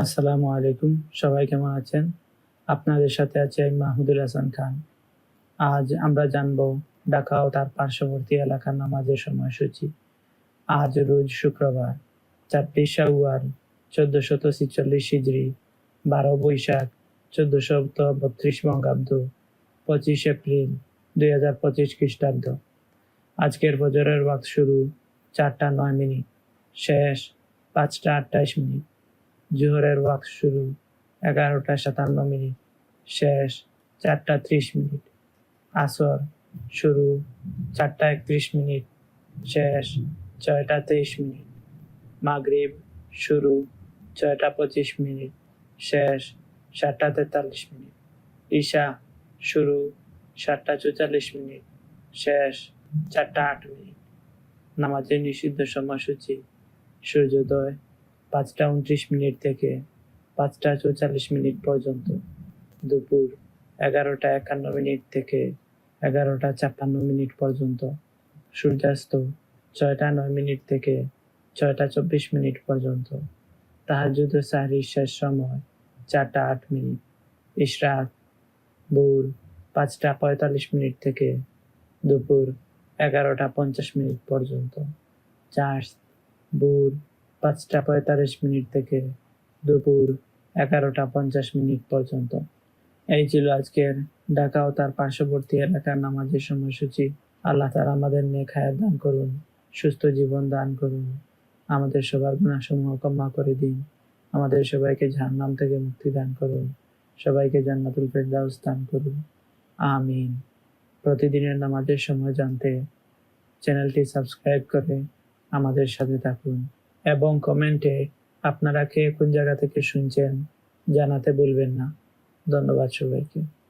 আসসালামু আলাইকুম, সবাই কেমন আছেন? আপনাদের সাথে আছে আমি মাহমুদুল হাসান খান। আজ আমরা জানব ঢাকা ও তার পার্শ্ববর্তী এলাকার নামাজের সময়সূচি। আজ রোজ শুক্রবার চারটি শাওয়াল চোদ্দ শত ছিচল্লিশ হিজড়ি বারো বৈশাখ চোদ্দ শত বত্রিশ বঙ্গাব্দ, পঁচিশ এপ্রিল, দুই হাজার পঁচিশ খ্রিস্টাব্দ। আজকের বজরের ওয়াক্ত শুরু চারটা নয় মিনিট, শেষ পাঁচটা আটাইশ মিনিট। জোহরের ওয়াক্ত শুরু, এগারোটা সাতান্ন মিনিট, শেষ চারটা ত্রিশ মিনিট, আসর শুরু চারটা একত্রিশ মিনিট, শেষ ছয়টা তেইশ মিনিট, মাগরিব শুরু ছয়টা পঁচিশ মিনিট, শেষ সাতটা তেতাল্লিশ মিনিট, ঈশা শুরু সাতটা চৌচল্লিশ মিনিট, শেষ চারটা আট মিনিট। নামাজের নিষিদ্ধ সময়সূচি, সূর্যোদয় পাঁচটা উনত্রিশ মিনিট থেকে পাঁচটা চৌচল্লিশ মিনিট পর্যন্ত। দুপুর এগারোটা একান্ন মিনিট থেকে এগারোটা ছাপ্পান্ন মিনিট পর্যন্ত। সূর্যাস্ত ছয়টা নয় মিনিট থেকে ছয়টা চব্বিশ মিনিট পর্যন্ত। তাহার তাহাজুদ সাহরির শেষ সময় চারটা আট মিনিট। ইশরাক ভোর পাঁচটা পঁয়তাল্লিশ মিনিট থেকে দুপুর এগারোটা পঞ্চাশ মিনিট পর্যন্ত। চার্জ ভোর পাঁচটা পঁয়তাল্লিশ মিনিট থেকে দুপুর এগারোটা পঞ্চাশ মিনিট পর্যন্ত। এই ছিল আজকের ঢাকা ও তার পার্শ্ববর্তী এলাকার নামাজের সময়সূচি। আল্লাহ তার আমাদের নেক হায়াত দান করুন, সুস্থ জীবন দান করুন। আমাদের সবার গুণাসমূহ ক্ষমা করে দিন। আমাদের সবাইকে জাহান্নাম থেকে মুক্তি দান করুন। সবাইকে জান্নাতুল ফেরদাউস দান করুন। আমিন। প্রতিদিনের নামাজের সময় জানতে চ্যানেলটি সাবস্ক্রাইব করে আমাদের সাথে থাকুন। এবং কমেন্টে আপনারা কে কোন জায়গা থেকে শুনছেন জানাতে ভুলবেন না। ধন্যবাদ সবাইকে।